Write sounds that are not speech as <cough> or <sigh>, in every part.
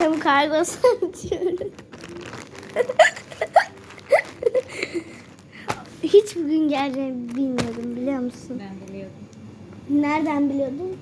Hem kargosu açıyorum. Hiç bugün geleceğini bilmiyordum biliyor musun? Ben biliyordum. Nereden biliyordun?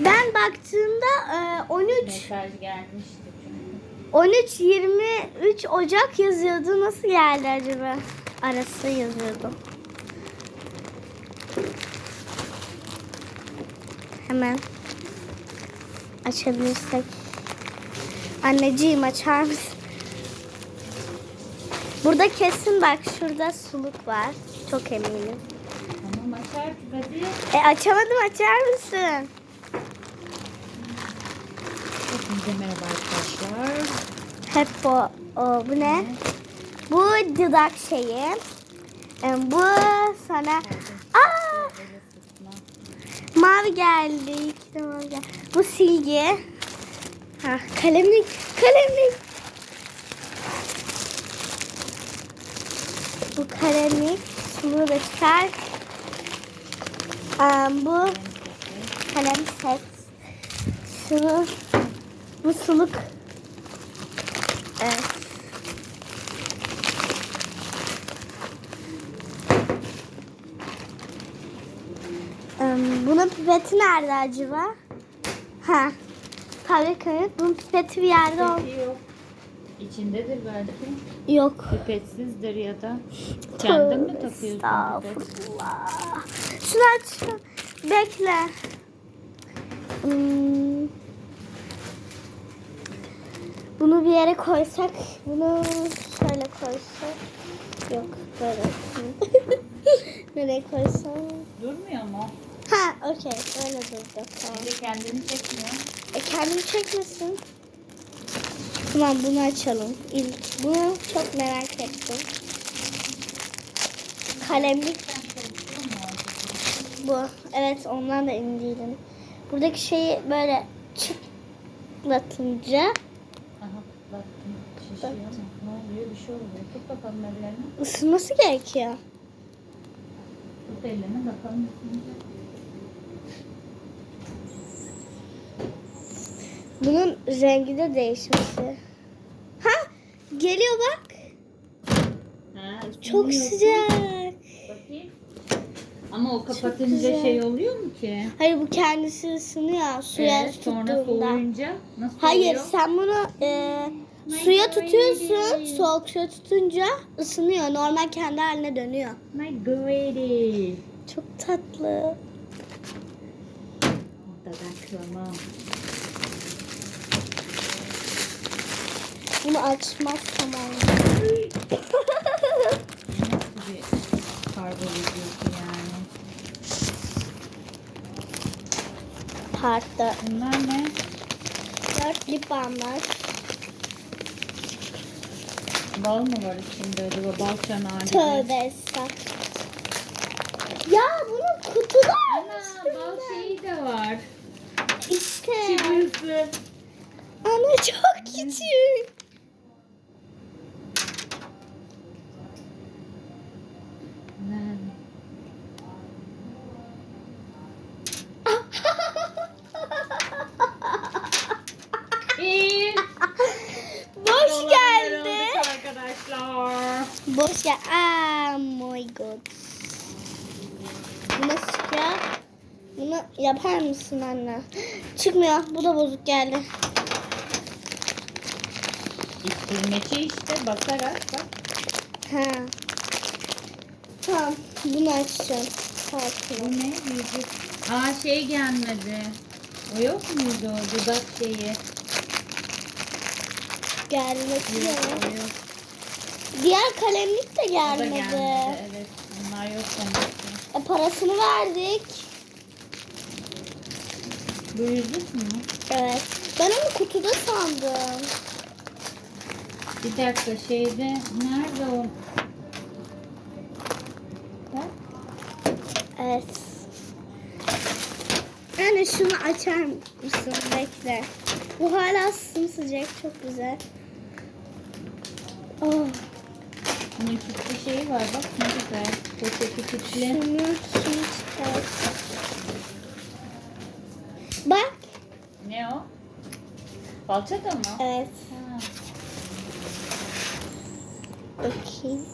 Ben baktığımda e, 13 Mesaj gelmişti çünkü. 13 23 Ocak yazıyordu. Nasıl geldi acaba? Arası yazıyordu. Hemen açabilirsek. Anneciğim açar mısın? Burada kesin bak şurada suluk var. Çok eminim. Tamam açar hadi. E açamadım açar mısın? Hepinize merhaba arkadaşlar. Hep bu. O, bu ne? Bu dudak şeyi. E, bu sana... Aa! Mavi geldi. Mavi geldi. Bu silgi. Ha, kalemlik. Kalemlik. Bu kalemlik. Bunu da çıkar. Aa, bu kalem set. Şunu. Bu suluk. Evet. Em, Bunun pipeti nerede acaba? Ha. Fabrikanın bunun pipeti bir yerde ol. Yok. İçindedir belki. Yok. Pipetsizdir ya da. Kendin mi takıyorsun? Estağfurullah. Şunu aç. Bekle. Hmm. Bunu bir yere koysak, bunu şöyle koysak. Yok, böyle. <laughs> Nereye koysam? Durmuyor mu? Ha, okey. Öyle durdu. Tamam. Bir de kendini çekmiyor. E kendini çekmesin. Tamam bunu açalım. İlk bunu çok merak ettim. Kalemlik bu. Evet ondan da emin değilim. Buradaki şeyi böyle çıtlatınca Aha baktım. Şişiyor mu? Ne oluyor? Bir şey oluyor. Tut bakalım ellerini. ısınması gerekiyor. Tut ellerini bakalım. ısınacak. Bunun rengi de değişmesi. Ha geliyor bak. Ha, Çok sıcak. Bakayım. Ama o kapatınca güzel. şey oluyor mu ki? Hayır bu kendisi ısınıyor suya Evet, sonra tuttuğunda. soğuyunca nasıl Hayır oluyor? sen bunu e, suya tutuyorsun. Soğuk suya tutunca ısınıyor. Normal kendi haline dönüyor. My goody. Çok tatlı. Dadaklama. Bunu açmak tamam. Nasıl bir kargo videosu yani? Parkta Bunlar ne? dört lip balmlar. Bal mı var içinde acaba? Bal çanağı gibi. Tövbe estağfurullah. Ya bunun kutuda Ana bal şeyi de var. İşte. Çıkısı. Ana çok küçük. Bir. Boş geldi. Dolandırıldık Arkadaşlar. Gel. Ah my god. Bu nasıl çıkıyor? Bunu yapar mısın anne? Çıkmıyor. Bu da bozuk geldi. İstirmeci işte bakarak bak. Ha. Tamam. Bunu açacağım. Farklı. Bu ne? Yüzük. Aa şey gelmedi. O yok muydu o dudak şeyi? Yok. o yok. Diğer kalemlik de O da gelmedi. gelmedi. Evet. Bunlar yok ki. E, parasını verdik. Bu yüzük mü? Evet. Ben onu kutuda sandım. Bir dakika şeyde nerede o? Bak. Evet. Yani şunu açar mısın? Bekle. Bu hala sımsıcak. Çok güzel. Oh, Küçük şeyi var bak ne güzel. Poşeti küçük. şunu, çıkar. Bak. Ne o? Falçata mı? Evet. Ha. Bakayım.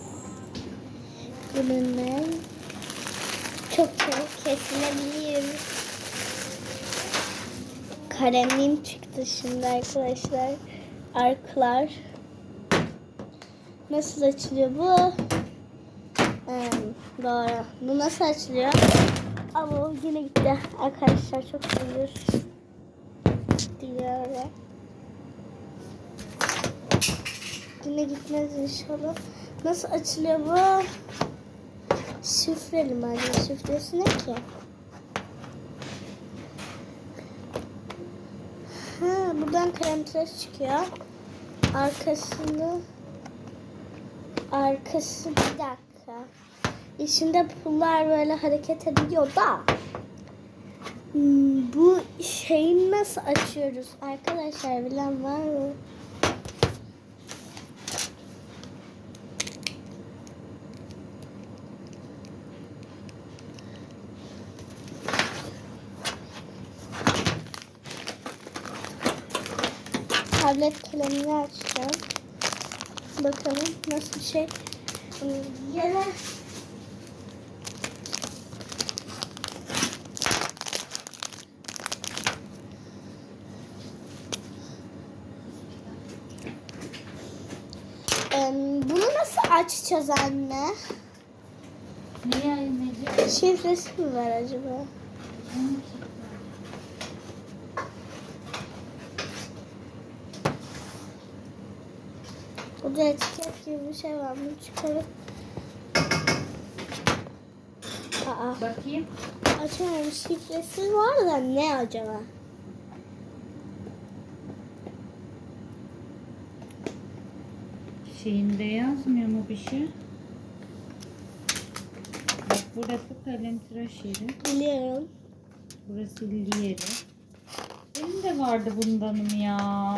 Bununla çok çok kesilebiliyor. Kalemliğim çıktı şimdi arkadaşlar. Arklar. Nasıl açılıyor bu? Hmm, doğru. Bu nasıl açılıyor? Ama yine gitti. Arkadaşlar çok şükür. Diyor öyle. Yine gitmez inşallah. Nasıl açılıyor bu? Şifreli mi acaba? Şifresi ne ki? Ha, buradan tıraş çıkıyor. Arkasında arkası bir dakika. İçinde pullar böyle hareket ediyor da. Hmm, bu şeyi nasıl açıyoruz? Arkadaşlar bilen var mı? tablet kalemini açacağım. Bakalım nasıl bir şey. Yine Em, bunu nasıl açacağız anne? Niye anneciğim? Şifresi mi var acaba? Burada etiket gibi bir şey var. Bunu çıkarıp Aa, Bakayım. açamıyorum. Şifresi var da ne acaba? Şeyinde yazmıyor mu bir şey? Bak burası kalem tıraş yeri. Biliyorum. Burası silgi yeri. Benim de vardı bundanım ya.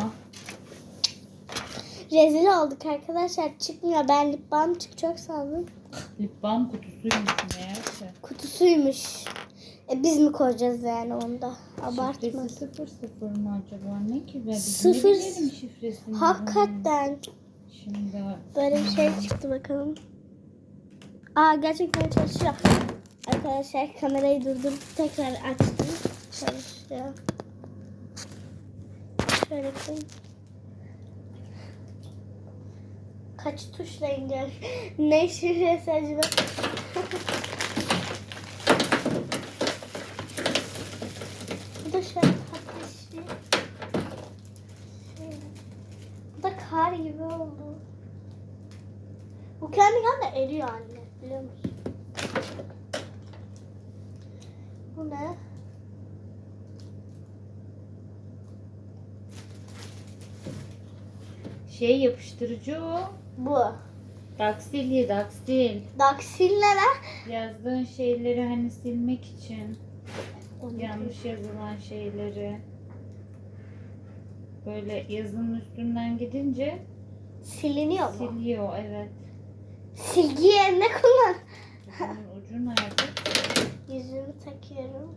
Rezil olduk arkadaşlar. Çıkmıyor. Ben lip balm çıkacak sandım. Lip balm kutusuymuş meğerse. Kutusuymuş. E biz mi koyacağız yani onda? Abartma. Şifresi sıfır sıfır mı acaba? Ne ki be? Biz Sıfır- ne bilelim şifresini. Hakikaten. Şimdi Böyle bir şey çıktı bakalım. Aa gerçekten çalışıyor. Arkadaşlar kamerayı durdurup tekrar açtım. Çalışıyor. Şöyle koyayım. Kaç tuşla indiriyor? <laughs> ne şifresi acaba? Bu da şöyle ateşli. Bu da kar gibi oldu. Bu kendi kendine eriyor anne. Biliyor musun? Bu ne? Şey yapıştırıcı o. Bu. Daksil daksil. Daksillere. Yazdığın şeyleri hani silmek için. Yanlış yazılan şeyleri. Böyle yazının üstünden gidince Siliniyor mu? siliyor evet. Silgi yerine kullan. Bunun ucu nerede? Yüzümü takıyorum.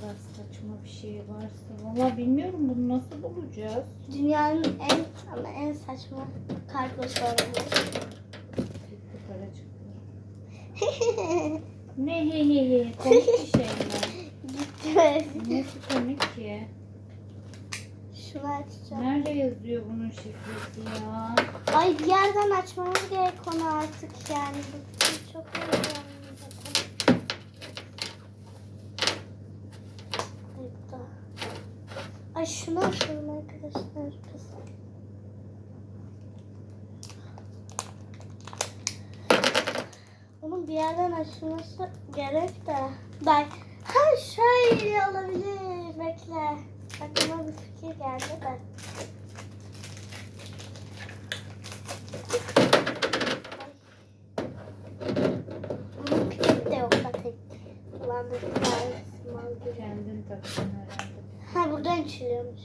Kadar saçma bir şey varsa. Valla bilmiyorum bunu nasıl bulacağız. Dünyanın en ama en saçma kargosu olabilir. Çıktı. <laughs> Ne he he he. Komik bir şey mi? Gitti. Nesi komik ki? Şunu açacağım. Nerede yazıyor bunun şifresi ya? Ay bir yerden açmamız gerek onu artık yani. Bu Çok heyecanlı zaten. Burada. Ay şunu açalım arkadaşlar. Onun bir yerden açılması gerek de. Bak. Ha şöyle olabilir. Bekle. Aklıma bir fikir geldi de. Bunun pipet de yok zaten. Gibi. Kendin takacaksın herhalde. Buradan içiliyormuş.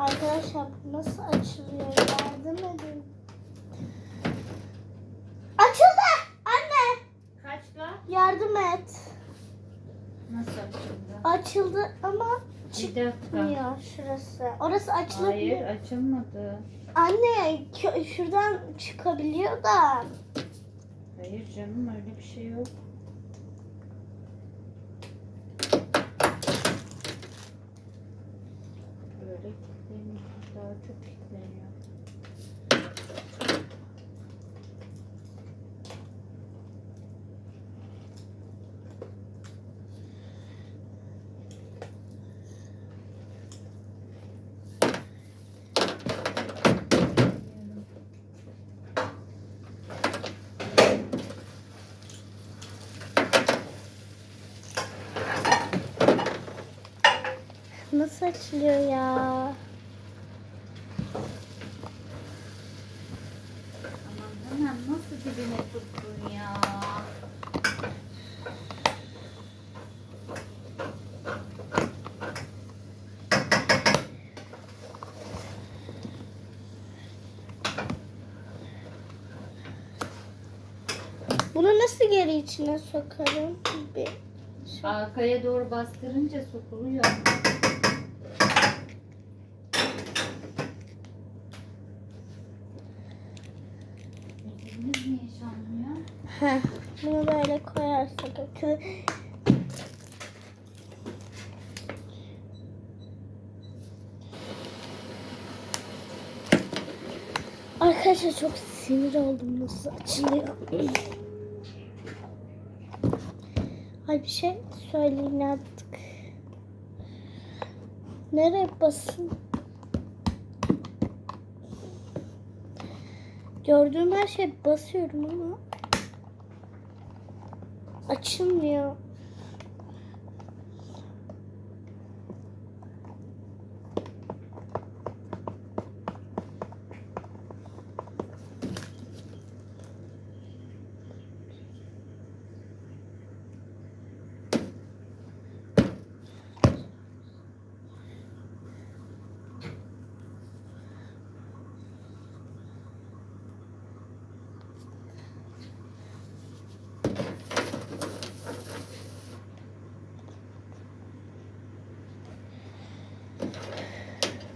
Arkadaşlar bu nasıl açılıyor? Yardım edin. Açıldı. Anne Kaçla? yardım et. Nasıl açıldı? Açıldı ama çıkmıyor şurası. Orası Hayır açılabiliyor. açılmadı. Anne şuradan çıkabiliyor da. Hayır canım öyle bir şey yok. Böyle Daha çok kilitleniyor. Nasıl açılıyor ya? Aman hemen dibine tuttun ya? Bunu nasıl geri içine sokarım? Bir. Arkaya doğru bastırınca sokuluyor. Yüzünüz niye çalmıyor? Heh, bunu böyle koyarsak akı- Arkadaşlar çok sinir oldum nasıl açılıyor. Ay bir şey söyleyin artık. Nereye basın? Gördüğüm her şey basıyorum ama açılmıyor.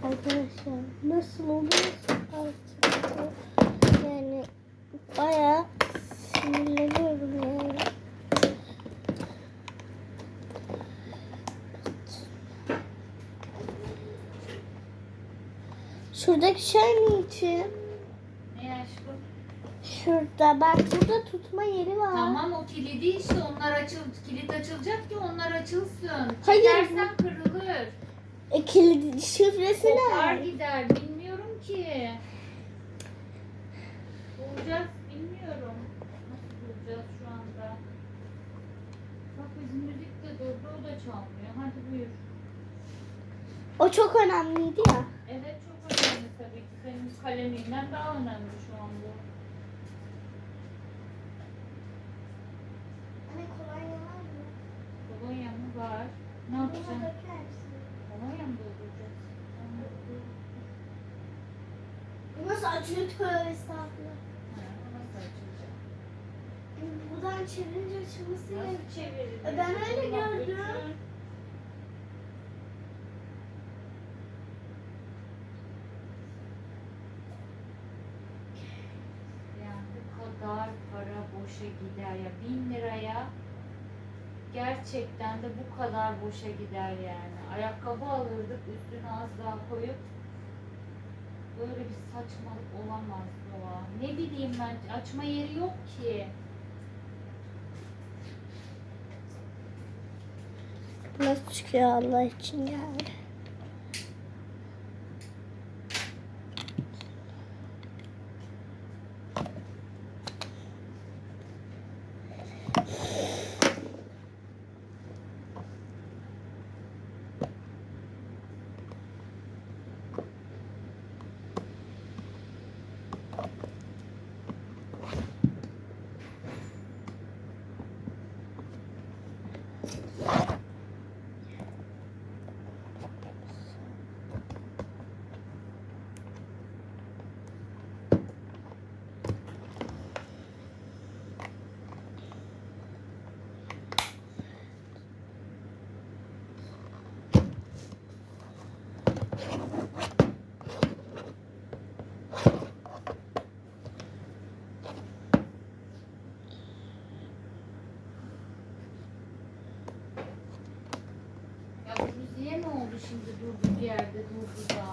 Arkadaşlar nasıl oluyor artık yani bayağı sinirleniyorum yani. Şuradaki şey ne için? Ne? Şurada bak burada tutma yeri var. Tamam o kilidi işte onlar açıl kilit açılacak ki onlar açılsın. Hayır. Çekersen kırılır. E, kilidi şifresi Kopar ne? gider bilmiyorum ki. Bulacağız bilmiyorum. Nasıl bulacağız şu anda? Bak bizim müzik de durdu o da çalmıyor. Hadi buyur. O çok önemliydi ya. Evet çok önemli tabii ki. Senin kaleminden daha önemli şu an bu. Anne kolonya var mı? Kolonya mı var? Ne yapacaksın? Kolonya mı dolduracağız? Nasıl açıyor tövbe estağfurullah. Buradan çevirince açılması çevirilir? E, ben öyle gördüm. Yani bu kadar para boşa gider ya. Bin liraya gerçekten de bu kadar boşa gider yani. Ayakkabı alırdık üstüne az daha koyup böyle bir saçmalık olamaz doğa. Ne bileyim ben açma yeri yok ki. Nasıl çıkıyor Allah için yani. Yerde durdu da.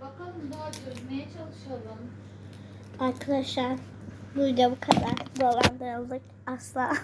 Bakalım daha çözmeye çalışalım. Arkadaşlar burada bu kadar dolandırıldık Aslan.